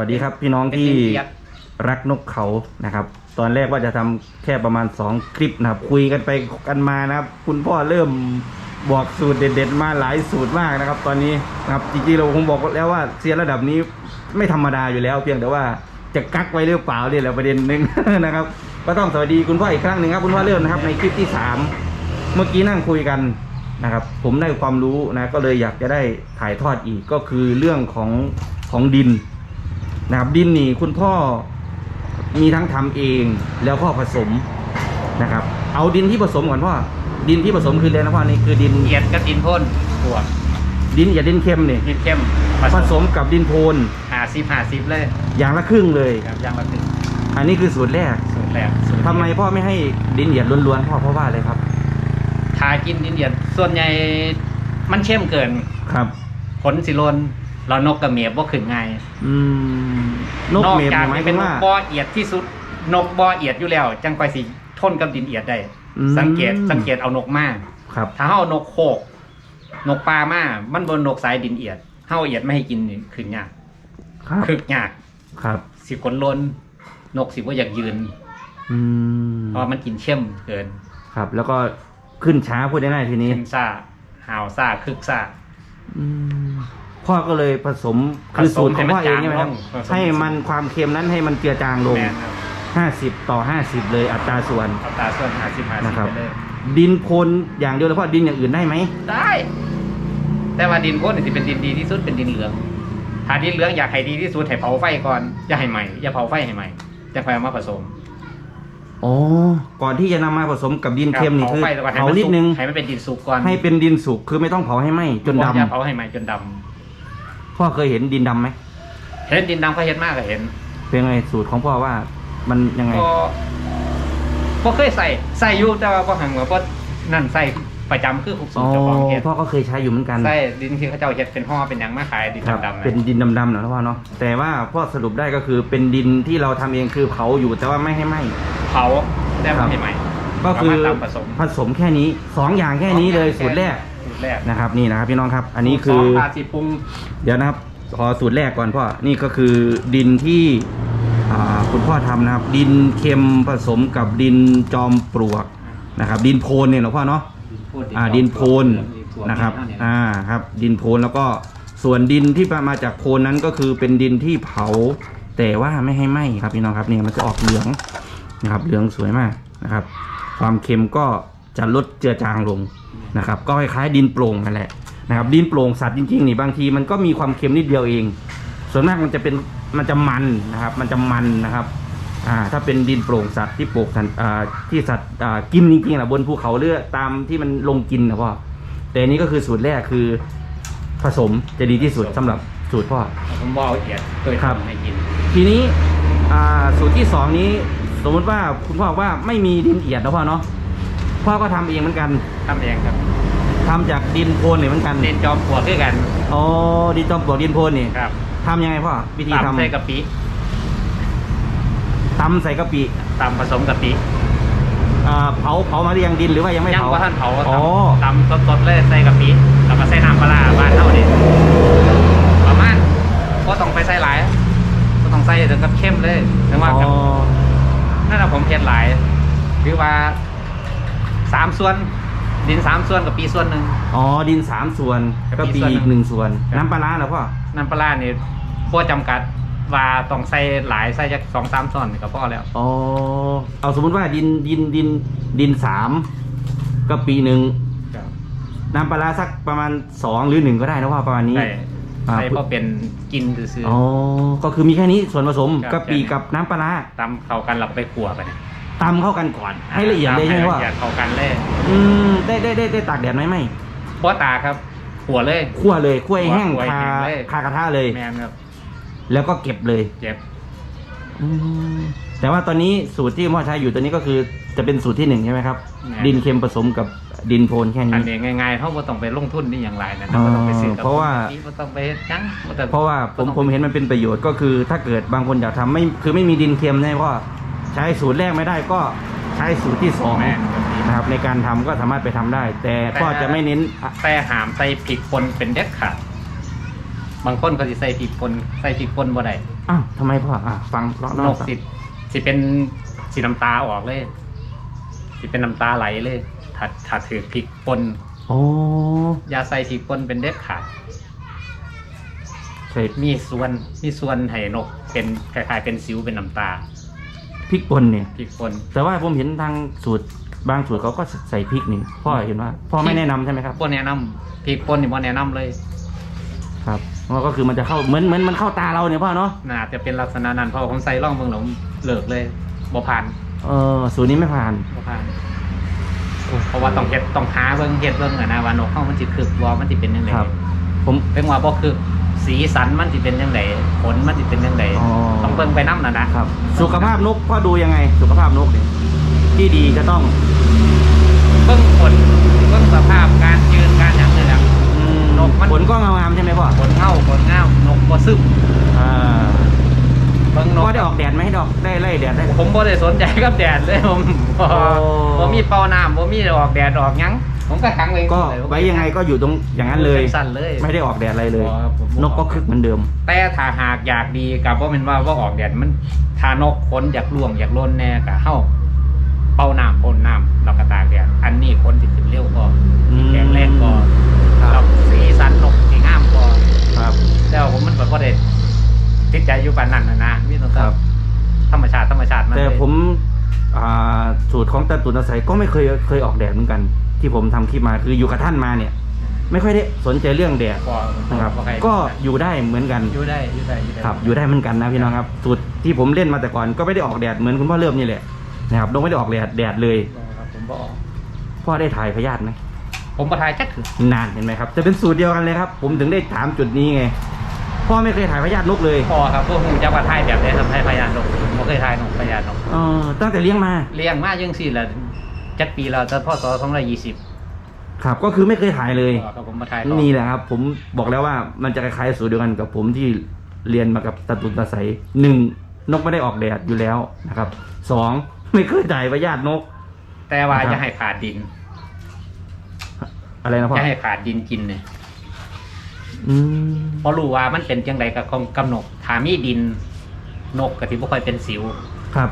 สวัสดีครับพี่น้องที่เป็นเกียรติรักนกเขานะครับ ตอนแรกว่าจะทำแค่ประมาณ 2 คลิปนะครับ คุยกันไปกันมานะครับ คุณพ่อเริ่มบอกสูตรเด็ด ๆ มาหลายสูตรมากนะครับ ตอนนี้นะครับจริงๆเราคงบอกแล้วว่าเซียนระดับนี้ไม่ธรรมดาอยู่แล้ว เพียงแต่ว่าจะกักไว้หรือเปล่าเนี่ยแหละประเด็นหนึ่งนะครับ ก็ต้องสวัสดีคุณพ่ออีกครั้งหนึ่งครับคุณพ่อเริ่มนะครับในคลิปที่สามเมื่อกี้นั่งคุยกันนะครับ ผมได้ความรู้นะก็เลยอยากจะได้ถ่ายทอดอีกก็คือเรื่องของของดิน นะครับดินนี่คุณพ่อมีทั้งทำเองแล้วก็ผสมนะครับ เอาดินที่ผสมก่อนพ่อดินที่ผสมคืออะไรนะพ่อนี่คือดินเอียดกับดินพ่นบวกดินอย่าดินเค็มนี่ดินเข้มผสมกับดินโพนหาซิบหาซิบเลยอย่างละครึ่งเลยครับอย่างละหนึ่งอันนี้คือสูตรแรกสูตรแรกสูตรทำไมพ่อไม่ให้ดินเหยียดล้วนๆพ่อเพราะว่าอะไรครับทากินดินเอียดส่วนใหญ่มันเข้มเกินครับ ผลสิโลน เรานกกระเมียบว่าขึ้นง่ายอืมนกอกเมมจากหมายจะคเป็วานมนนว่ากบ่อเอียดที่สุด นกบ่อเอียดอยู่แล้ว จังไปสิทนกับดินเอียดได้ อืม สังเกตสังเกตเอานกมาครับ ถ้าเฮาเอานกโคก นกปลามามันบนนกสายดินเอียดเฮาเอียดไม่ให้กินนี่ขึ้นยากครับคึกยาก ครับ สิคนลน นกสิว่าอยากยืน อืมเพราะมันกินเข้มเกินครับ แล้วก็ขึ้นช้าพูดได้ง่ายๆทีนี้ขึ้นซ่าหาวซ่าคึกซ่าอืม พ่อก็เลยผสมคือสูตรของพ่อเองใช่ไหมครับผสมให้มันความเค็มนั้นให้มันเจือจางลง แมนครับ50 ต่อ 50 เลยอัตราส่วน เอาตาส่วนหาสิบหาสินะครับ ไปเลยดินโพนอย่างเดียวเลยพ่อดินอย่างอื่นได้ไหมได้ แต่ว่าดินโคตรสิเป็นดินดีที่สุดเป็นดินเหลืองถ้าดินเหลืองอยากให้ดีที่สุดให้เผาไฟก่อนอย่าให้ใหม่อย่าเผาไฟให้ใหม่จะค่อยเอามาผสมอ๋อก่อนที่จะนำมาผสมกับดินเค็มนี่คือผาไฟแล้วก็ให้เผามันนิดสุกนึงให้มันเป็นดินสุกก่อนให้เป็นดินสุกคือไม่ต้องเผาให้ไหมจนดำอย่าเผาให้ใหม่จนด พ่อเคยเห็นดินดำไหมำเห็นดินดำก็เห็นมากก็เห็นเป็นไงสูตรของพ่อว่า มันยังไงก็ก็เคยใส่ใส่อยู่แต่ว่าพอหังว่าพอนั่นใส่ประจำคือทุกสูอ๋ตอรเจ้าของเฮ็ดพ่อก็เคยใช้อยู่เหมือนกันใส่ดินที่เขาเจ้าเฮ็ดเป็นห่อเป็นหยังมาขายดินครับดำๆนะเป็นดินดำๆเนอะพ่อเนาะแต่ว่าพ่อสรุปได้ก็คือเป็นดินที่เราทำเองคือเผาอยู่แต่ว่าไม่ให้ไหม เผาได้ครัมาบให้ใหม่ก็คือประมาณตามผสม ผสมแค่นี้สองอย่างแค่นี้เลยสูตรแรก สูตรแรกนะครับนี่นะครับพี่น้องครับ อันนี้คืสองราศีปรุงเดี๋ยวนะครับขอสูตรแรกก่อนพ่อนี่ก็คือดินที่อ่าคุณพ่อทำนะครับ ดินเค็มผสมกับดินจอมปลวกนะครับ ดินโพนเนี่ยเหรอพ่อเนาะอ่าดินโพนนะครับอ่าครับ ดินโพนแล้วก็ส่วนดินที่มาจากโพนนั้นก็คือเป็นดินที่เผา แต่ว่าไม่ให้ไหม้ครับพี่น้องครับเนี่ยมันจะออกเหลืองนะครับเหลืองสวยมากนะครับ ความเค็มก็จะลดเจือจางลง นะครับก็คล้ายๆดินโปร่งนั่นแหละนะครับดินโปร่งสัตว์จริงๆนี่บางทีมันก็มีความเค็มนิดเดียวเอง ส่วนมากมันจะเป็นมันจะมันนะครับ มันจะมันนะครับอ่าถ้าเป็นดินโปร่งสัตว์ที่ปลูกสัตว์อ่าที่สัตว์อ่ากินจริงๆนะบนภูเขาเรือตามที่มันลงกินนะพ่อแต่อันนี้ก็คือสูตรแรกคือผสมจะดีที่สุดสำหรับสูตรพ่อผมบอกละเอียดเคยครับทำให้กิน ทีนี้อ่าสูตรที่สองนี้สมมติว่าคุณพ่อบอกว่าไม่มีดินเอียดนะพ่อเนาะ พ่อก็ทำเองเหมือนกันทำเองครับทำจากดินโพนเนี่ยเหมือนกันดินจอมปลวกคือกันอ๋อดินจอมปลวกดินโพนนี่ครับทำยังไงพ่อวิธีทำตำใส่กะปิตำใส่กะปิตำผสมกะปิอ่าเผาเผามาหรือยังดินหรือว่ายังไม่ยังเผา ว่าท่านเผาอ๋อ ตำตำสดๆเลยใส่กะปิแล้วก็ใส่น้ำปลาร้าบ้านเท่านี้ประมาณก็ต้องไปใส่หลายก็ต้องใส่ถึงกับเข้มเลยถึงว่าอ๋อ นั่นแหละผมเพ็ดหลายหรือว่า สามส่วน ดินสามส่วนกับปีส่วนหนึ่ง อ๋อดินสามส่วนกะปิกะปิส่วนหนึ่งอีกหนึ่งส่วน ครับ น้ำปลาร้าเหรอพ่อน้ำปลาร้านี่พวกจำกัดว่าต้องใส่หลายใส่จากสองสามส่วนก็พอแล้วอ๋อเอาสมมติว่าดินดินดินดินสามกะปิหนึ่งน้ำปลาร้าสักประมาณสองหรือหนึ่งก็ได้นะว่าประมาณนี้ ใส่อ่า ใส่เพราะเป็นกินซื่ออ๋อก็คือมีแค่นี้ส่วนผสมครับกะปิแค่นี้ กับน้ำปลาร้า ๆตำเข้ากันเราก็ไปขัวไปเนี่ย ตำเข้ากันก่อน ให้ละเอียดเลยใช่ไหมตำว่า ละเอียดเข้ากันเลยอืมได้ได้ได้ได้ตากแดดไหมไม่เพราะตาครับขัวเลย คั่วเลยคั่วให้แห้งคั่วให้คาแห้งเลย คากระทะเลย แมนครับแล้วก็เก็บเลย เจ็บอืมแต่ว่าตอนนี้สูตรที่พ่อใช้อยู่ตัวนี้ก็คือจะเป็นสูตรที่หนึ่งใช่ไหมครับ ดินเค็มผสมกับดินโพนแค่อันี้ นนี้ง่ายๆเขาบ่ต้องไปลงทุนนี่อย่างไรนะอ๋อบ่ต้องไปซื้อกับเพราะว่า บ่ต้องไปจังบ่ต้อง เพราะว่าผมบ่ต้องผมเห็นมันเป็นประโยชน์ก็คือถ้าเกิดบางคนอยากทำไม่คือไม่มีดินเค็มใช่ไหมพ่อ ใช้สูตรแรกไม่ได้ก็ใช้สูตรที่สองแม่นครับนะครับในการทำก็สามารถไปทำได้ แต่พ่อจะไม่เน้นอะแต่หามใส่ผิดคนเป็นเด็ดขาดบางคนเขาสิใส่ผิดคนใส่ผิดคนบ่ได้อ้าวทำไมพ่ออะฟังเล่านเล่ากสิสิเป็นสีน้ำตาออกเลยสิเป็นน้ำตาไหลเลยถ้าถ้าถือพริกป่นโอ้อยาใส่พริกป่นเป็นเด็ดขาดใส่มีส่วนมีส่วนให้นกเป็นคล้ายๆเป็นสิวเป็นน้ำตา พริกป่นเนี่ยพริกป่นแต่ว่าผมเห็นทางสูตรบางสูตรเขาก็ใส่พริกนี่พ่อเห็นว่าพ่อไม่แนะนำใช่ไหมครับบ่แนะนำพริกป่นนี่บ่แนะนำเลย ครับเพราะก็คือมันจะเข้าเหมือนเหมือนมันเข้าตาเราเนี่ยพ่อเนาะน่าจะเป็นลักษณะนั้นเพราะผมใส่ร่องเมืองหลงเลิกเลยบ่ผ่านเออสูตรนี้ไม่ผ่านบ่ผ่าน เพราะว่าต้องเฮ็ดต้องหาเบิ่งเฮ็ดเบิ่งอะนะว่านกเฮามันสิคึกบ่มันสิเป็นจังไดครับ ผม เป็นว่าบ่คึก สีสันมันสิเป็นจังไดผลมันสิเป็นจังไดอ๋อ ต้องเบิ่งไปนำน่ะนะครับ สุขภาพนกพ่อดูยังไง สุขภาพนกเนี่ยที่ดีจะต้อง เบิ่งผลเบิ่งสภาพการยืนการหยังนี่แหละอืมนกมัน ผลก็งามๆใช่ไหมพ่อผลเงาผลงามนกบ่ซึม อ่า เบิ่งนกพ่อได้ออกแดดไหมให้ดอกได้ไล่แดดได้ ผมบ่ได้สนใจกับแดดเลยผมบ่โอ้ บ่มีเป่าน้ำบ่มีออกแดดออกหยังผมก็ขังไว้ก็เลยไว้ยังไงก็อยู่ตรงอย่างนั้นเลย สั้นๆเลยไม่ได้ออกแดดอะไรเลย บ่ครับผมนกก็คึกเหมือนเดิม แต่ถ้าหากอยากดีกับว่าเป็นว่าว่าออกแดดมันถ้านกขนอยากล่วงอยากล่นแน่ก็เฮาเป่าน้ำพ่นน้ำเราก็ตากแดดอันนี้คนสิขึ้นเร็วก็อืม แข็งแรงก็ครับเราสีสันนกสีงามก็ ครับ แล้วผมมันก็บ่ได้ ติดใจอยู่ปานนั้นนะนะมีต้องครับ ธรรมชาติธรรมชาติมันแต่เลยผมอ่าสูตรของตาตุนอาศัยก็ไม่เคยเคยออกแดดเหมือนกัน ที่ผมทำคลิปมาคืออยู่กับท่านมาเนี่ย ไม่ค่อยได้สนใจเรื่องแดดก็นะครับใครก็อยู่ได้เหมือนกัน อยู่ได้อยู่ได้อยู่ได้ครับอยู่ได้เหมือนกันนะพี่น้องครับสูตรที่ผมเล่นมาแต่ก่อนก็ไม่ได้ออกแดดเหมือนคุณพ่อเริ่มนี่แหละนะครับนกไม่ได้ออกแดดแดดเลยครับผมบ่ออกพ่อได้ถ่ายพยาธิไหมผมประทายจักคือ นานเห็นไหมครับ จะเป็นสูตรเดียวกันเลยครับ ผมถึงได้ถามจุดนี้ไง พ่อไม่เคยถ่ายพยาธินกเลยพอครับพวกผมจะมาทายแบบได้ทำให้พยานนกผมบ่เคยทายนกพยานนกเออตั้งแต่เลี้ยงมาเลี้ยงมายังสี่ละจักปีแล้วจะพ่อสอสองร้อยยี่สิบครับก็คือไม่เคยถ่ายเลยครับผมมาทายต่อนี่แหละครับ ผมบอกแล้วว่ามันจะคล้ายๆสูตรเดียวกันกับผมที่เรียนมากับตาตุนตาใสหนึ่งนกไม่ได้ออกแดดอยู่แล้วนะครับสองไม่เคยถ่ายพยาธินก แต่ว่านะครับจะให้ขาดดิน อะไรนะพ่อจะให้ขาดดินกินเนี่ย อืมเพราะรู้ว่ามันเป็นจังไดกับของกำหนดถามีดิน นกกะทิบ่ค่อยเป็นสิวครับ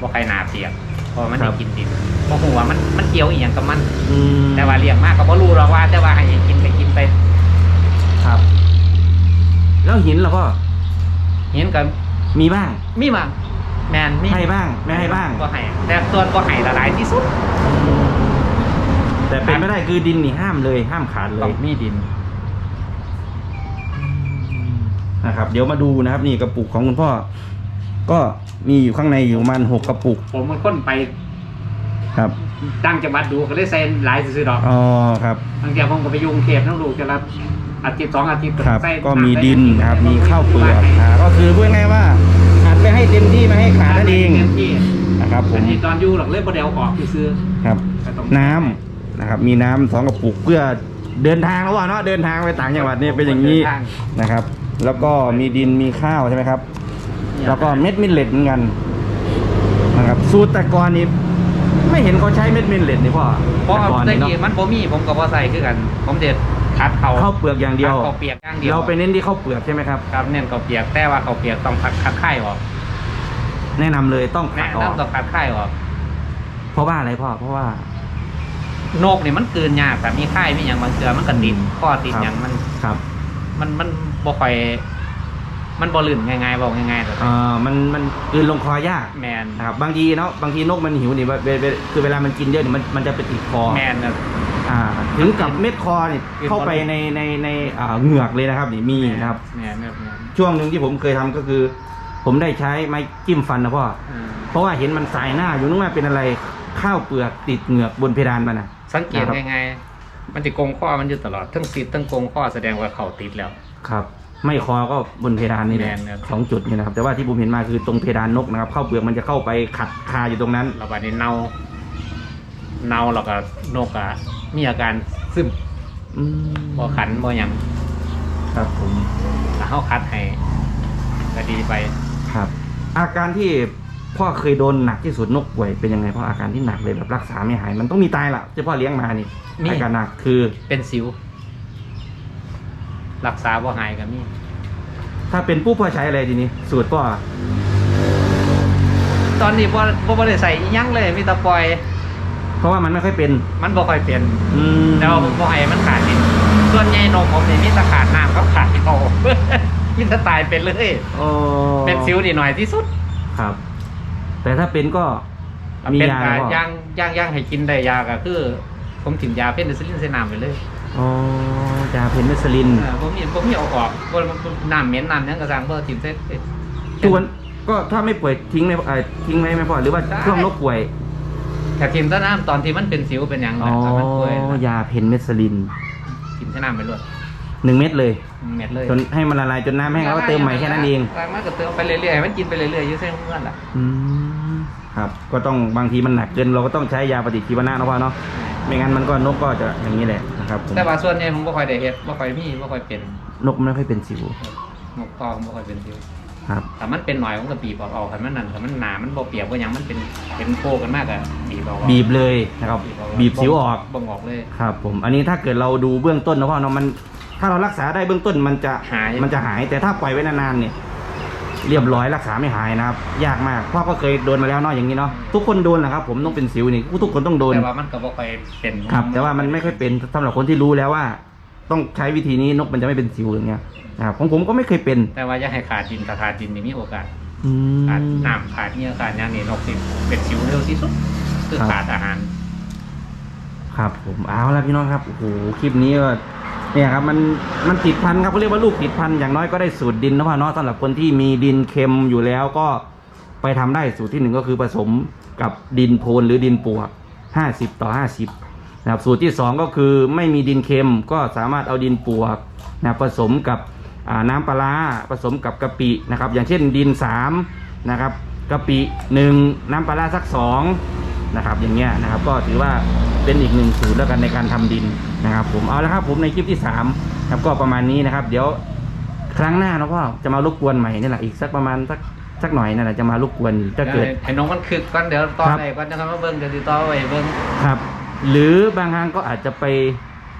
บ่ค่อยหนาเปียกเพราะมันครัได้บกินดินเพราะหัวามันมันเกี่ยวอีหยังกับมัน อืมแต่ว่าเลี้ยงมากก็บ่รู้หรอกว่า แต่ว่าให้กินไปกินไปครับ แล้วหินล่ะพ่อเห็นก็มีบ้าง มีบ้างแมนมีให้บ้างไม่ให้บ้างก็ให้แต่ส่วนก็ให้ละหลายที่สุดแต่เป็นไม่ได้คือดินนี่ห้ามเลยห้ามขาดเลต้อยงมีดิน นะครับ เดี๋ยวมาดูนะครับ นี่กระปุกของคุณพ่อ ก็มีอยู่ข้างในอยู่ประมาณหกกระปุก ผมมันค้นไปครับตั้งจังหวัดดูก็เลยเซ็นหลายซื้อๆดอกอ๋อครับบางทีผมก็ไปอยุงเทพทั้งลูกจะรับอาทิตย์สองอาทิตย์ครับใส่ก็มีน้ำดินใส่นะครับ มีข้าวเปลือกให้อ่าก็คือพูดง่ายๆว่าอัดไปให้เต็มที่ไม่ให้ขาดนั่นเองต็มที่นะครับผอัมนนี้ตอนอยู่หรอกเล่นโมเดลออกซื้อครับก็ต้องน้ำนะครับ มีน้ำสองกระปุกเพื่อเดินทางแล้วว่าเนาะเดินทางไปต่างจังหวัดเนี่ยเป็นอย่างนี้ดิทนะครับ แล้วก็มีดินมีข้าวใช่ไหมครับ แล้วก็เม็ดมิลเลตเหมือนกันนะครับสูตรแต่ก่อนนี้ไม่เห็นเขาใช้เม็ดมิลเลตนี่พ่อเพราะแต่ก่อนตะนี่เนาะกี้มันบ่มีผมก็บ่ใส่คือกัน ผมเด็ดคัดเขาข้าวเปลือกอย่างเดียวคัเขาเปียกอย่างเดียวเราไปเน้นที่ข้าวเปลือกใช่ไหมครับครับเน้นเขาเปียกแต่ว่าเขาเปียกต้องคัดคัดไข่ออกแนะนำเลยต้องขัแนะดออกนำต้องคัดไข่ออกเพราะว่าอะไรพ่อเพราะว่านกนี่มันกลืนยากแต่มีไข่มีอย่างบางเชือมันก็ติดข้อติดครับอย่างมันครับ มันมันบ่ค่อย มันบ่ลื่นง่ายๆบอกง่ายๆแต่เอ่อมันมันกลืนลงคอยากแมนนะครับบางทีเนาะบางทีนกมันหิวนี่เวเวเวคือเวลามันกินเยอะนี่มันมันจะไปติดคอแมนนะอ่าถึงกับเม็ดคอนี่กินเข้าไปในในในอ่าเหงือกเลยนะครับนี่มีนะครับ แมนแมนแมนช่วงหนึ่งที่ผมเคยทำก็คือ ผมได้ใช้ไม้จิ้มฟันนะพ่อ อืมเพราะว่าเห็นมันสายหน้าอยู่นึกว่าเป็นอะไรข้าวเปลือกติดเหงือกบนเพดานมันนะ สังเกตนะครับ ง่ายๆ มันจะโกงข้อมันอยู่ตลอดทั้งติดทั้งโกงข้อแสดงว่าเขาติดแล้ว ครับ ไม่คอก็บนเพดานนี่แหละแมนครับ สองจุดนี่นะครับ แต่ว่าที่ผมเห็นมาคือตรงเพดานนกนะครับข้าวเปลือกมันจะเข้าไปขัดคาอยู่ตรงนั้น เราบัดนี้เน่าเน่าแล้วก็นกอะมีอาการซึมอืมบ่ขันบ่หยังครับผมถ้าเฮาคัดให้ก็ดีไปครับ อาการที่ พ่อเคยโดนหนักที่สุดนกป่วยเป็นยังไงพ่ออาการที่หนักเลยแบบรักษาไม่หาย มันต้องมีตายละที่พ่อเลี้ยงมานี่มี อาการหนักคือ เป็นสิว รักษาบ่หายก็มีถ้าเป็นผู้พ่อใช้อะไรทีนี้ สูตรพ่อตอนนี้บ่บ่บ่ได้ใส่อิหยังเลยมีแต่ปล่อย เพราะว่ามันไม่ค่อยเป็นมันบ่ค่อยเป็นอืมแต่ว่าผมบ่ให้มันขาดดินส่วนใหญ่นมผมนี่มีแต่ขาดน้ำกับขาดที่เขา มีแต่ตายเป็นเลยโอ้เป็นสิวดีหน่อยที่สุด ครับ แต่ถ้าเป็นก็มีเป็นยาการพ่อย่างย่างย่างให้กินได้ยาก็คือ ผมถิ่มยาเพนนิซิลินใส่น้ำไปเลยอ๋อยาเพนนิซิลินเออผมมีผมมีเอาออกบ่น้ำเหม็นน้ำหยังกระซังบ่ถิ่มใส่เอ๊ะทุกวันก็ถ้าไม่ป่วยทิ้งไหมเอ่อทิ้งไหมไม่พอหรือว่าได้ ช่วงนกป่วยแต่ถิ่มใส่น้ำตอนที่มันเป็นสิวเป็นหยังอ๋อนะตอนมันป่วยนะยาเพนนิซิลินถิ่มใส่น้ำไปเลยหนึ่งเม็ดเลยเม็ดเลยจนให้มันละลายจนน้ำแห้งแล้วก็เติมใหม่แค่นั้นเองมันก็เติมไปเรื่อยๆให้มันกินไปเรื่อยๆอยู่เส้นเพื่อนล่ะ อืม ครับ ก็ต้องบางทีมันหนักเกินเราก็ต้องใช้ยาปฏิชีวนะนะพ่อเนาะไม่งั้นมันก็นกก็จะอย่างนี้แหละนะครับผมแต่ว่าส่วนใหญ่ผมบ่ค่อยได้เฮ็ดบ่ค่อยมีบ่ค่อยเป็นนกไม่ค่อยเป็นสิวนกตอผมบ่ค่อยเป็นสิวครับถ้ามันเป็นหน่อยผมก็บีบออกๆคันมันนั่นคันมันหนามันบ่เปียกบ่หยังมันเป็นเป็นโคกันมากอะบีบออกๆบีบเลยนะครับออกบีบสิวออกบ่งออกเลยครับ ผมอันนี้ถ้าเกิดเราดูเบื้องต้นนะพ่อเนาะมัน ถ้าเรารักษาได้เบื้องต้นมันจะหายมันจะหายแต่ถ้าปล่อยไว้นานๆเนี่ย เรียบร้อยรักษาไม่หายนะครับ ยากมากพ่อก็เคยโดนมาแล้วเนาะอย่างนี้เนาะทุกคนโดนนะครับ ผมต้องเป็นสิวนี่ทุกคนต้องโดนแต่ว่ามันก็บ่ค่อยเป็นครับ แต่ว่ามันไม่ค่อยเป็นสำหรับคนที่รู้แล้วว่า ต้องใช้วิธีนี้นกมันจะไม่เป็นสิวอย่างเงี้ยนะครับของผมก็ไม่เคยเป็นแต่ว่าอย่าให้ขาดดินถ้าขาดดินนี่มีโอกาสอืขาดมน้ำขาดเหงื่อขาดหยังนี่นกสิเป็นสิวเร็วที่สุดคือครับ ขาดอาหาร ครับผมเอาละพี่น้องครับโอ้โหคลิปนี้ก็ เนี่ยครับมันมันติดพันครับเขาเรียกว่าลูกติดพันอย่างน้อยก็ได้สูตรดินนะพ่อเนาะสำหรับคนที่มีดินเค็มอยู่แล้วก็ไปทำได้สูตรที่หนึ่งก็คือผสมกับดินโพนหรือดินปวกห้าสิบต่อห้าสิบนะครับสูตรที่สองก็คือไม่มีดินเค็มก็สามารถเอาดินปวกนะผสมกับน้ำปลาผสมกับกะปินะครับอย่างเช่นดินสามนะครับกะปิหนึ่งน้ำปลาร้าสักสองนะครับอย่างเงี้ยนะครับก็ถือว่าเป็นอีกหนึ่งสูตรแล้วกันในการทำดิน นะครับ ผมเอาละครับ ผมในคลิปที่สามครับก็ประมาณนี้นะครับ เดี๋ยวครั้งหน้านะพ่อจะมารบกวนใหม่นี่แหละอีกสักประมาณสักสักหน่อยนั่นแหละจะมารบกวนอีกถ้าเกิดให้น้องมันคึกก่อนเดี๋ยวต่อครับไปก่อนนะครับมาเบิ่งเดี๋ยวติดต่อไว้เบิ่งครับ หรือบางครั้งก็อาจจะไป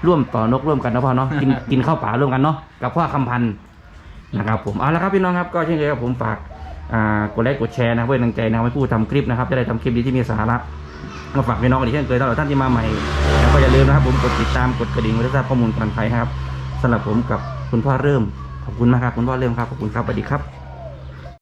ร่วมต่อนกร่วมกันนะพ่อเนาะกินกินข้าวป่าร่วมกันเนาะกับพ่อคำพันธ์นะครับผมเอาละครับพี่น้องครับก็เช่นเคยครับผมฝากอ่ากดไลค์กดแชร์นะครับเพื่อเป็นกำลังใจนะครับให้ผู้ทำคลิปนะครับ จะได้ทำคลิปดีที่มีสาระ มาฝากพี่น้องอีกเช่นเคยสำหรับท่านที่มาใหม่แล้วก็อย่าลืมนะครับผมกดติดตามกดกระดิ่งไว้เพื่อทราบข้อมูลก่อนใครครับสำหรับผมกับคุณพ่อเริ่มขอบคุณมากครับคุณพ่อเริ่มครับขอบคุณครับสวัสดีครับ